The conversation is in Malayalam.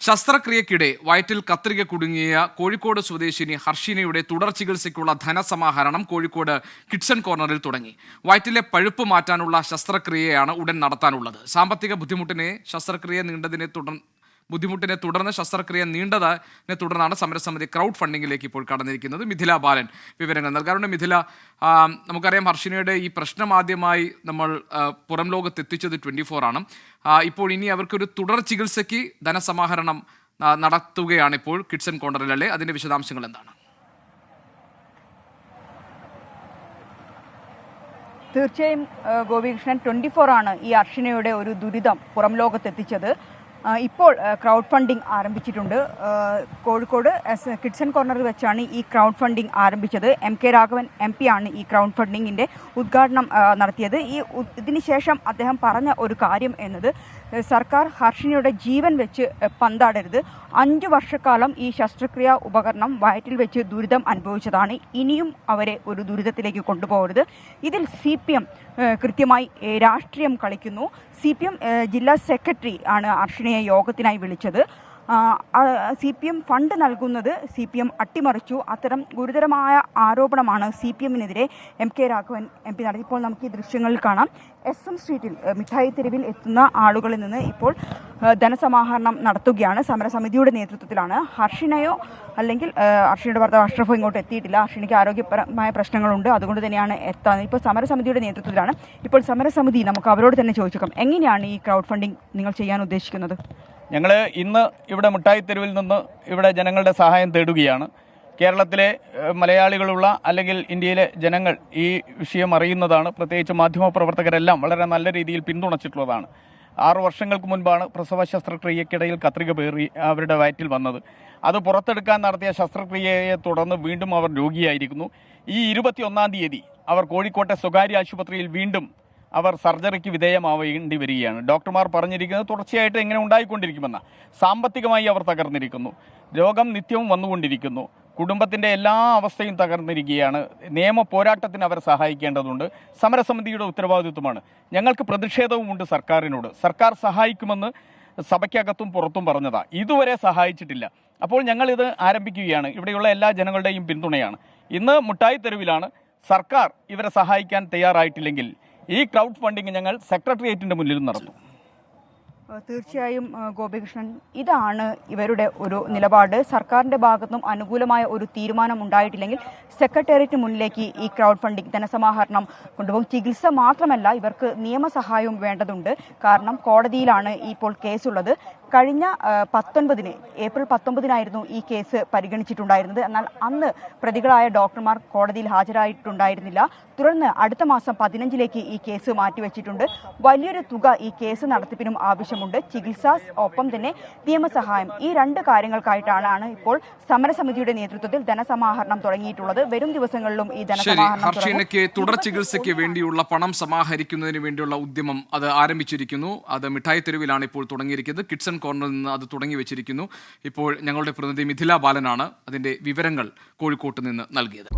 ശസ്ത്രക്രിയക്കിടെ വയറ്റിൽ കത്രിക കുടുങ്ങിയ കോഴിക്കോട് സ്വദേശിനി ഹർഷിനയുടെ തുടർ ചികിത്സയ്ക്കുള്ള ധനസമാഹരണം കോഴിക്കോട് കിഡ്സൺ കോർണറിൽ തുടങ്ങി. വയറ്റിലെ പഴുപ്പ് മാറ്റാനുള്ള ശസ്ത്രക്രിയയാണ് ഉടൻ നടത്താനുള്ളത്. സാമ്പത്തിക ബുദ്ധിമുട്ടിനെ ശസ്ത്രക്രിയ നീണ്ടതിനെ തുടർന്ന് ബുദ്ധിമുട്ടിനെ തുടർന്ന് ശസ്ത്രക്രിയ നീണ്ടതിനെ തുടർന്നാണ് സമരസമിതി ക്രൗഡ് ഫണ്ടിങ്ങിലേക്ക് ഇപ്പോൾ കടന്നിരിക്കുന്നത്. മിഥില ബാലൻ വിവരങ്ങൾ നൽകാറുണ്ട് മിഥില നമുക്കറിയാം ഹർഷിനയുടെ ഈ പ്രശ്നം ആദ്യമായി നമ്മൾ പുറം ലോകത്ത് എത്തിച്ചത് ട്വന്റി ഫോർ ആണ് ഇപ്പോൾ ഇനി അവർക്കൊരു തുടർ ചികിത്സയ്ക്ക് ധനസമാഹരണം നടത്തുകയാണ് ഇപ്പോൾ കിഡ്സൺ കോണ്ടറിലെ അതിന്റെ വിശദാംശങ്ങൾ എന്താണ്? തീർച്ചയായും ഗോപികൃഷ്ണൻ ട്വന്റി ഫോർ ആണ് ഈ അർഷിനയുടെ ഒരു ദുരിതം പുറം ലോകത്തെത്തിച്ചത് ഇപ്പോൾ ക്രൗഡ് ഫണ്ടിംഗ് ആരംഭിച്ചിട്ടുണ്ട്. കോഴിക്കോട് കിഡ്സൺ കോർണറിൽ വെച്ചാണ് ഈ ക്രൗഡ് ഫണ്ടിംഗ് ആരംഭിച്ചത്. M K Raghavan M P ആണ് ഈ ക്രൗഡ് ഫണ്ടിങ്ങിന്റെ ഉദ്ഘാടനം നടത്തിയത്. ഈ ഇതിനുശേഷം ശേഷം അദ്ദേഹം പറഞ്ഞ ഒരു കാര്യം എന്നത് സർക്കാർ ഹർഷിനിയുടെ ജീവൻ വെച്ച് പന്താടരുത്. അഞ്ചു വർഷക്കാലം ഈ ശസ്ത്രക്രിയ ഉപകരണം വയറ്റിൽ വെച്ച് ദുരിതം അനുഭവിച്ചതാണ്. ഇനിയും അവരെ ഒരു ദുരിതത്തിലേക്ക് കൊണ്ടുപോകരുത്. ഇതിൽ സി പി എം കൃത്യമായി രാഷ്ട്രീയം കളിക്കുന്നു. സി പി എം ജില്ലാ സെക്രട്ടറി ആണ് അർഷണയെ യോഗത്തിനായി വിളിച്ചത്. സി പി എം ഫണ്ട് നൽകുന്നത് സി പി എം അട്ടിമറിച്ചു. അത്തരം ഗുരുതരമായ ആരോപണമാണ് C P എമ്മിനെതിരെ M K Raghavan M P നടത്തി ഇപ്പോൾ നമുക്ക് ഈ ദൃശ്യങ്ങളിൽ കാണാം. എസ് എം സ്ട്രീറ്റിൽ മിഠായി തെരുവിൽ എത്തുന്ന ആളുകളിൽ നിന്ന് ഇപ്പോൾ ധനസമാഹരണം നടത്തുകയാണ്. സമരസമിതിയുടെ നേതൃത്വത്തിലാണ്. ഹർഷിനയോ അല്ലെങ്കിൽ ഹർഷിയുടെ ഭർത്താവ് അഷ്റഫോ ഇങ്ങോട്ട് എത്തിയിട്ടില്ല. ഹർഷിനിക്ക് ആരോഗ്യപരമായ പ്രശ്നങ്ങളുണ്ട്. അതുകൊണ്ട് തന്നെയാണ് എത്താൻ ഇപ്പോൾ സമരസമിതിയുടെ നേതൃത്വത്തിലാണ്. ഇപ്പോൾ സമരസമിതി നമുക്ക് അവരോട് തന്നെ ചോദിച്ചേക്കാം. എങ്ങനെയാണ് ഈ ക്രൗഡ് ഫണ്ടിങ് നിങ്ങൾ ചെയ്യാൻ ഉദ്ദേശിക്കുന്നത്? ഞങ്ങൾ ഇന്ന് ഇവിടെ മിഠായി തെരുവിൽ നിന്ന് ഇവിടെ ജനങ്ങളുടെ സഹായം തേടുകയാണ്. കേരളത്തിലെ മലയാളികളുള്ള അല്ലെങ്കിൽ ഇന്ത്യയിലെ ജനങ്ങൾ ഈ വിഷയം അറിയുന്നതാണ്. പ്രത്യേകിച്ച് മാധ്യമപ്രവർത്തകരെല്ലാം വളരെ നല്ല രീതിയിൽ പിന്തുണച്ചിട്ടുള്ളതാണ്. ആറ് വർഷങ്ങൾക്ക് മുൻപാണ് പ്രസവ ശസ്ത്രക്രിയക്കിടയിൽ കത്രിക പേറി അവരുടെ വയറ്റിൽ വന്നത്. അത് പുറത്തെടുക്കാൻ നടത്തിയ ശസ്ത്രക്രിയയെ തുടർന്ന് വീണ്ടും അവർ രോഗിയായിരിക്കുന്നു. ഈ ഇരുപത്തിയൊന്നാം തീയതി അവർ കോഴിക്കോട്ടെ സ്വകാര്യ ആശുപത്രിയിൽ വീണ്ടും അവർ സർജറിക്ക് വിധേയമാവേണ്ടി വരികയാണ് ഡോക്ടർമാർ പറഞ്ഞിരിക്കുന്നത് തുടർച്ചയായിട്ട് എങ്ങനെ ഉണ്ടായിക്കൊണ്ടിരിക്കുമെന്ന. സാമ്പത്തികമായി അവർ തകർന്നിരിക്കുന്നു. രോഗം നിത്യവും വന്നുകൊണ്ടിരിക്കുന്നു. കുടുംബത്തിന്റെ എല്ലാ അവസ്ഥയും തകർന്നിരിക്കുകയാണ്. നിയമ പോരാട്ടത്തിന് അവർ സഹായിക്കേണ്ടതുണ്ട്. സമരസമിതിയുടെ ഉത്തരവാദിത്വമാണ്. ഞങ്ങൾക്ക് പ്രതിഷേധവുമുണ്ട് സർക്കാരിനോട്. സർക്കാർ സഹായിക്കുമെന്ന് സഭയ്ക്കകത്തും പുറത്തും പറഞ്ഞതാ. ഇതുവരെ സഹായിച്ചിട്ടില്ല. അപ്പോൾ ഞങ്ങളിത് ആരംഭിക്കുകയാണ്. ഇവിടെയുള്ള എല്ലാ ജനങ്ങളുടെയും പിന്തുണയാണ്. ഇന്ന് മുട്ടായി തെരുവിലാണ് സർക്കാർ ഇവരെ സഹായിക്കാൻ തയ്യാറായിട്ടില്ലെങ്കിൽ ഈ ക്രൗഡ് ഫണ്ടിങ് ഞങ്ങൾ സെക്രട്ടേറിയറ്റിന്റെ മുന്നിൽ നടത്തും. തീർച്ചയായും ഗോപികൃഷ്ണൻ ഇതാണ് ഇവരുടെ ഒരു നിലപാട്. സർക്കാരിന്റെ ഭാഗത്തും അനുകൂലമായ ഒരു തീരുമാനം ഉണ്ടായിട്ടില്ലെങ്കിൽ സെക്രട്ടേറിയറ്റ് മുന്നിലേക്ക് ഈ ക്രൗഡ് ഫണ്ടിംഗ് ധനസമാഹരണം കൊണ്ടുപോകും. ചികിത്സ മാത്രമല്ല ഇവർക്ക് നിയമസഹായവും വേണ്ടതുണ്ട്. കാരണം കോടതിയിലാണ് ഇപ്പോൾ കേസുള്ളത്. കഴിഞ്ഞ പത്തൊൻപതിന് ഏപ്രിൽ പത്തൊമ്പതിനായിരുന്നു ഈ കേസ് പരിഗണിച്ചിട്ടുണ്ടായിരുന്നത്. എന്നാൽ അന്ന് പ്രതികളായ ഡോക്ടർമാർ കോടതിയിൽ ഹാജരായിട്ടുണ്ടായിരുന്നില്ല. തുടർന്ന് അടുത്ത മാസം പതിനഞ്ചിലേക്ക് ഈ കേസ് മാറ്റിവെച്ചിട്ടുണ്ട്. വലിയൊരു തുക ഈ കേസ് നടത്തിപ്പിനും ആവശ്യമുണ്ട്. ചികിത്സ ഒപ്പം തന്നെ നിയമസഹായം. ഈ രണ്ട് കാര്യങ്ങൾക്കായിട്ടാണ് ഇപ്പോൾ സമരസമിതിയുടെ നേതൃത്വത്തിൽ ധനസമാഹരണം തുടങ്ങിയിട്ടുള്ളത്. വരും ദിവസങ്ങളിലും ഈ ധനസമാഹരണം തുടർ ചികിത്സയ്ക്ക് വേണ്ടിയുള്ള പണം സമാഹരിക്കുന്നതിന് വേണ്ടിയുള്ള ഉദ്യമം അത് ആരംഭിച്ചിരിക്കുന്നു. അത് മിഠായി തെരുവിലാണ് ഇപ്പോൾ തുടങ്ങിയിരിക്കുന്നത്. കിഡ്സൺ കോർണറിൽ നിന്ന് അത് തുടങ്ങി വെച്ചിരിക്കുന്നു. ഇപ്പോൾ ഞങ്ങളുടെ പ്രതിനിധി മിഥില ബാലനാണ് അതിന്റെ വിവരങ്ങൾ കോഴിക്കോട്ട് നിന്ന് നൽകിയത്.